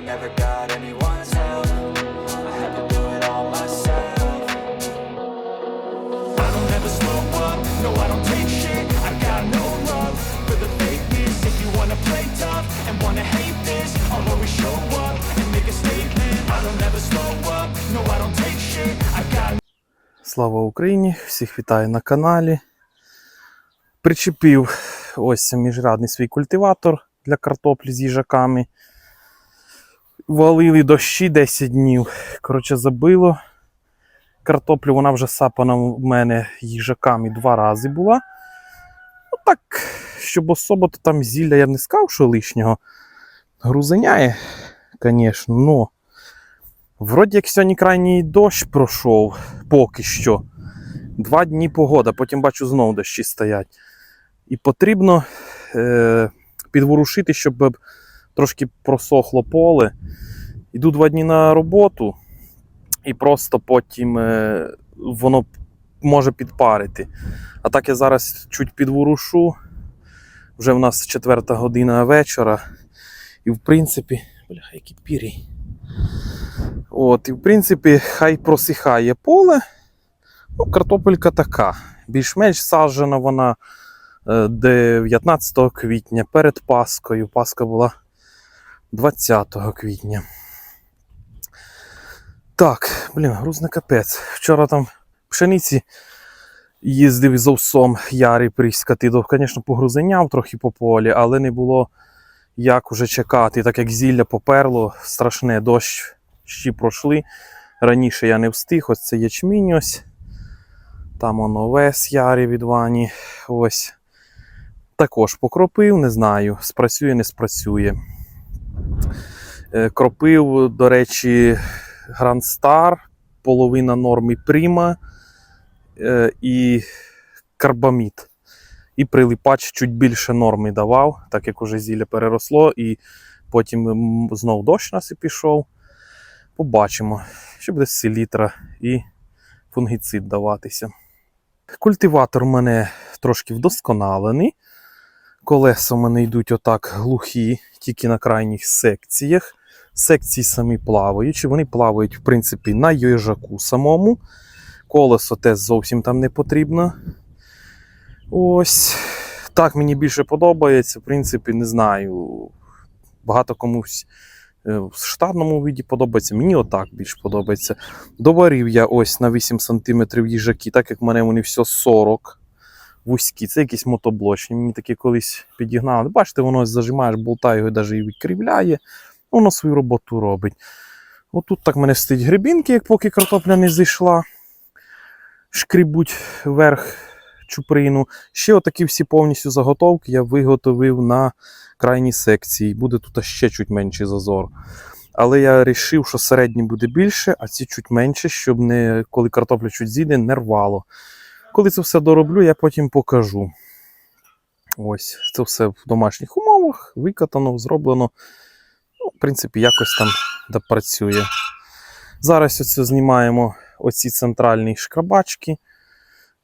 never got anyone's help. I had to do it all myself. I don't ever slow up, no I don't take shit I got no love for the fakeness If you wanna play tough and wanna hate this I'll always show up and make a statement I don't ever slow up, no I don't take shit I got Слава Україні! Всіх вітаю на каналі. Причепив ось міжрядний свій культиватор для картоплі з їжаками. Валили дощі 10 днів. Коротше, забило. Картоплю вона вже сапана в мене їжаками два рази була. Ну так, щоб особо то там зілля я не сказав, що лишнього. Грузеняє, звісно, но. Вроді як сьогодні крайній дощ пройшов поки що. Два дні погода, потім бачу знову дощі стоять. І потрібно е, підворушити, щоб трошки просохло поле. Іду два дні на роботу, і просто потім е, воно може підпарити. А так я зараз чуть підворушу. Вже в нас четверта година вечора. І в принципі, бля, який пірій. От, і в принципі, хай просихає поле. Ну, картопелька така. Більш-менш саджена вона е, 19 квітня перед Паскою. Паска була 20 квітня. Так, блін, груз на капець. Вчора там пшениці їздив із овсом прискати. То, звісно, погрузеняв трохи по полі, але не було як уже чекати, так як зілля поперло, страшне дощ ще пройшли. Раніше я не встиг, ось це ячмінь ось. Там воно вес ярі від вані. Ось. Також покропив, не знаю, спрацює, не спрацює. Е, Кропив, до речі, Grand Star, половина норми Prima е, і карбамід. І прилипач чуть більше норми давав, так як уже зілля переросло, і потім знов дощ нас і пішов. Побачимо, що буде селітра і фунгіцид даватися. Культиватор у мене трошки вдосконалений. Колеса у мене йдуть отак глухі, тільки на крайніх секціях. Секції самі плаваючі. Вони плавають, в принципі, на їжаку самому. Колесо теж зовсім там не потрібно. Ось. Так мені більше подобається. В принципі, не знаю. Багато комусь е, в штатному виді подобається. Мені отак більш подобається. Доварив я ось на 8 см їжаки, так як в мене вони все 40 вузькі. Це якісь мотоблочні. Мені такі колись підігнали. Бачите, воно зажимаєш, болта його навіть і відкривляє. Воно свою роботу робить. Отут так мене стоять грибінки, як поки картопля не зійшла. Шкрібуть вверх чуприну. Ще отакі всі повністю заготовки я виготовив на крайній секції. Буде тут ще чуть менший зазор. Але я вирішив, що середній буде більше, а ці чуть менше, щоб не, коли картопля чуть зійде, не рвало. Коли це все дороблю, я потім покажу. Ось, це все в домашніх умовах, викатано, зроблено. Ну, в принципі, якось там допрацює. Зараз оце знімаємо оці центральні шкрабачки.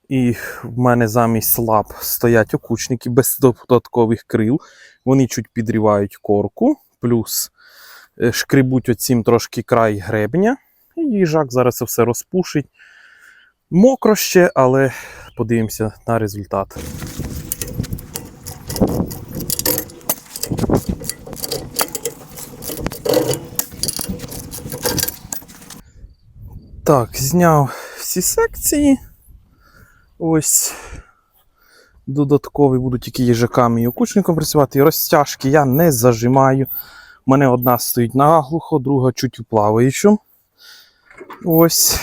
І в мене замість лап стоять окучники без додаткових крил. Вони чуть підрівають корку, плюс е, шкребуть оцім трошки край гребня. І їжак зараз це все розпушить. Мокро ще, але подивимося на результат. Так, зняв всі секції. Ось додаткові буду тільки їжаками і окучником працювати. І розтяжки я не зажимаю. У мене одна стоїть наглухо, друга чуть у плаваючу. Ось.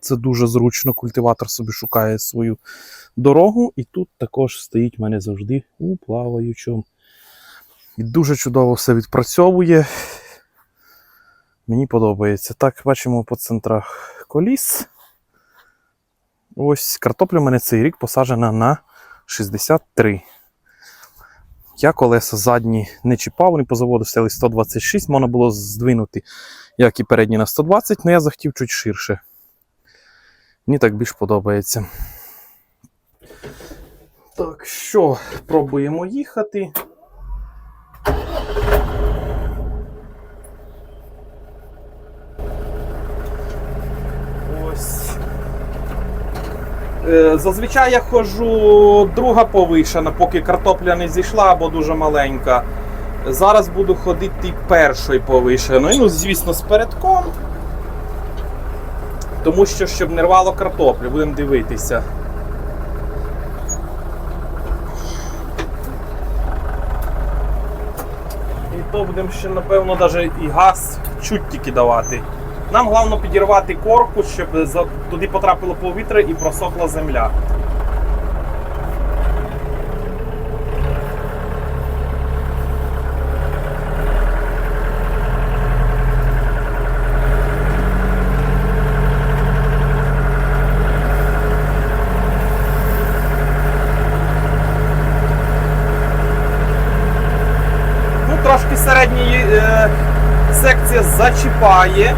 Це дуже зручно. Культиватор собі шукає свою дорогу. І тут також стоїть в мене завжди у плаваючому. І дуже чудово все відпрацьовує. Мені подобається. Так, бачимо по центрах коліс. Ось картопля в мене цей рік посаджена на 63. Я колеса задні не чіпав, вони по заводу стояли 126, можна було здвинути, як і передні на 120, але я захотів чуть ширше. Мені так більш подобається. Так що, пробуємо їхати. Е, зазвичай я ходжу друга повишена, поки картопля не зійшла або дуже маленька. Зараз буду ходити першою повишеною. Ну, звісно, з передком. Тому що, щоб не рвало картоплю, будемо дивитися. І то будемо ще, напевно, навіть і газ чуть тільки давати. Нам головне підірвати корпус, щоб туди потрапило повітря і просохла земля. Ну, трошки середньої е, секція зачіпає.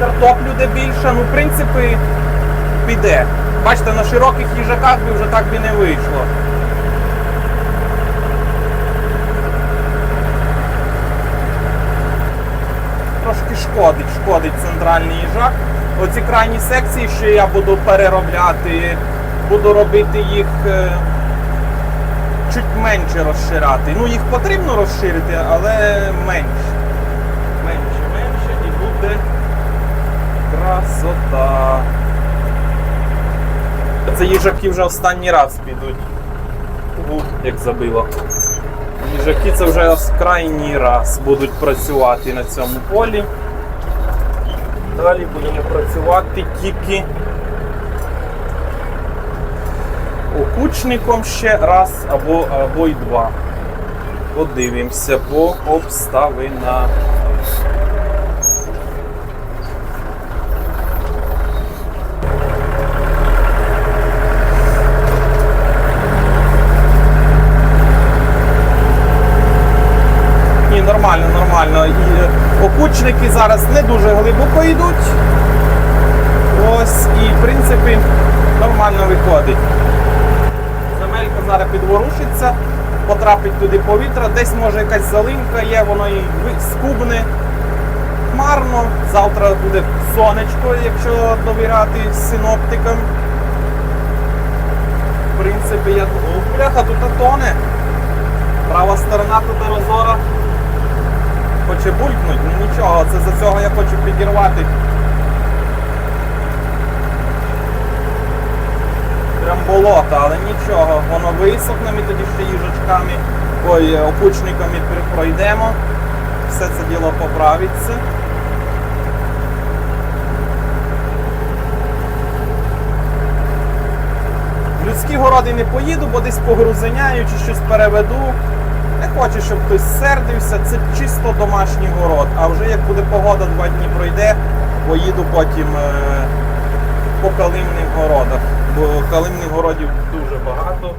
Картоплю де більше, ну, в принципі, піде. Бачите, на широких їжаках би вже так би не вийшло. Трошки шкодить, шкодить центральний їжак. Оці крайні секції, що я буду переробляти, буду робити їх. Чуть менше розширяти. Ну, їх потрібно розширити, але менше. Менше, менше і буде красота. Це їжаки вже останній раз підуть. Ух, як забило. Їжаки це вже крайній раз будуть працювати на цьому полі. Далі будемо працювати тільки окучником ще раз або, або й два. Подивимося по обставинах. Ні, нормально, нормально. І е, окучники зараз не дуже глибоко йдуть. Ось, і в принципі нормально виходить. Зараз підворушиться, потрапить туди повітря, десь може якась залинка є, воно і скубне. Хмарно, завтра буде сонечко, якщо довіряти синоптикам. В принципі, я бляха, тут тоне. Права сторона тут розора. Хоче булькнуть, ну нічого, це за цього я хочу підірвати. Болото, але нічого, воно висохне, ми тоді ще їжачками, ой, опучниками пройдемо. Все це діло поправиться. Людські городи не поїду, бо десь погрузеняю чи щось переведу. Не хочу, щоб хтось сердився, це чисто домашній город. А вже як буде погода, два дні пройде, поїду потім е, по калимних городах. Бо калимних городів дуже багато.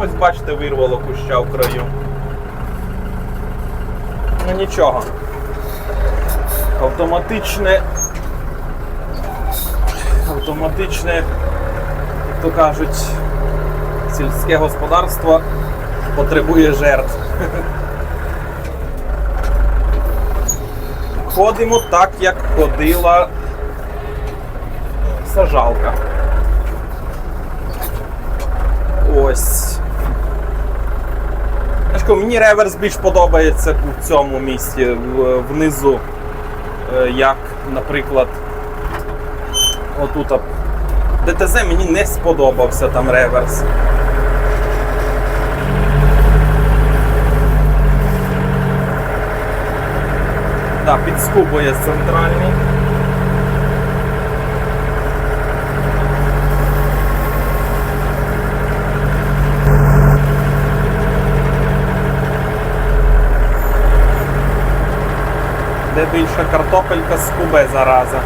Ось бачите, вирвало куща в краю. Ну нічого. Автоматичне. Автоматичне, як то кажуть, сільське господарство потребує жертв. Ходимо так, як ходила сажалка. Ось. Мені реверс більш подобається у цьому місці внизу. Е, Як, наприклад, отут. ДТЗ мені не сподобався там реверс. Так, підскубує центральний. Більше картопелька з Куби зараза.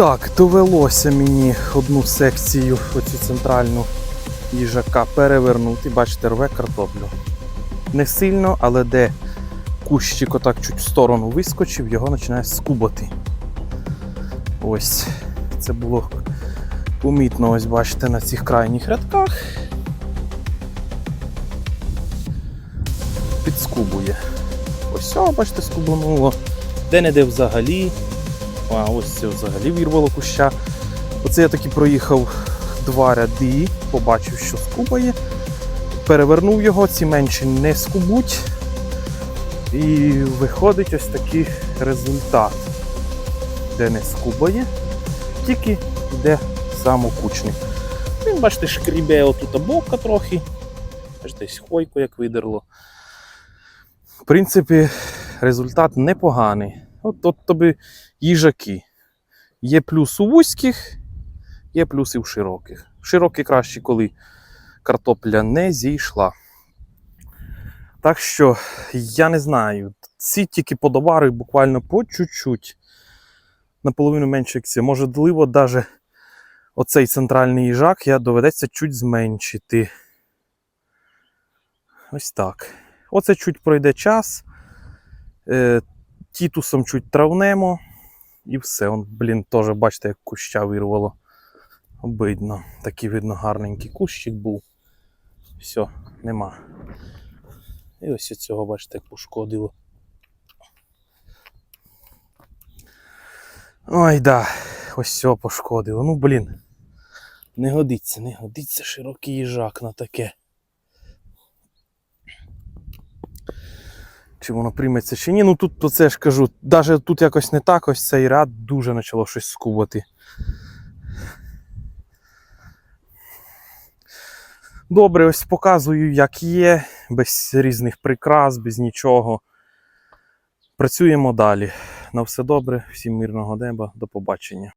Так, довелося мені одну секцію, оцю центральну їжака перевернути. Бачите, рве картоплю. Не сильно, але де кущик отак чуть в сторону вискочив, його починає скубати. Ось. Це було помітно, ось бачите, на цих крайніх рядках. Підскубує. Ось, о, бачите, скубануло. Де-не-де взагалі. А ось це взагалі вірвало куща. Оце я таки проїхав два ряди, побачив, що скубає. Перевернув його, ці менші не скубуть. І виходить ось такий результат, де не скубає, тільки йде самокучник. Він, бачите, шкрібе отут бока трохи. Бачите, хвойку як видерло. В принципі, результат непоганий. От, от тобі їжаки. Є плюс у вузьких, є плюс і в широких. В широких краще, коли картопля не зійшла. Так що, я не знаю, ці тільки подовари буквально по чуть-чуть. Наполовину менше як. Можливо, навіть оцей центральний їжак я доведеться чуть зменшити. Ось так. Оце чуть пройде час. Тітусом чуть травнемо. І все. Он, блін, теж, бачите, як куща вирвало. Обидно. Такий, видно, гарненький кущик був. Все, нема. І ось цього, бачите, як пошкодило. Ой, да, ось все пошкодило. Ну, блін. Не годиться, не годиться широкий їжак на таке. Чи воно прийметься чи ні. Ну тут то це ж кажу, навіть тут якось не так, ось цей ряд дуже почало щось скубати. Добре, ось показую, як є, без різних прикрас, без нічого. Працюємо далі. На все добре, всім мирного неба, до побачення.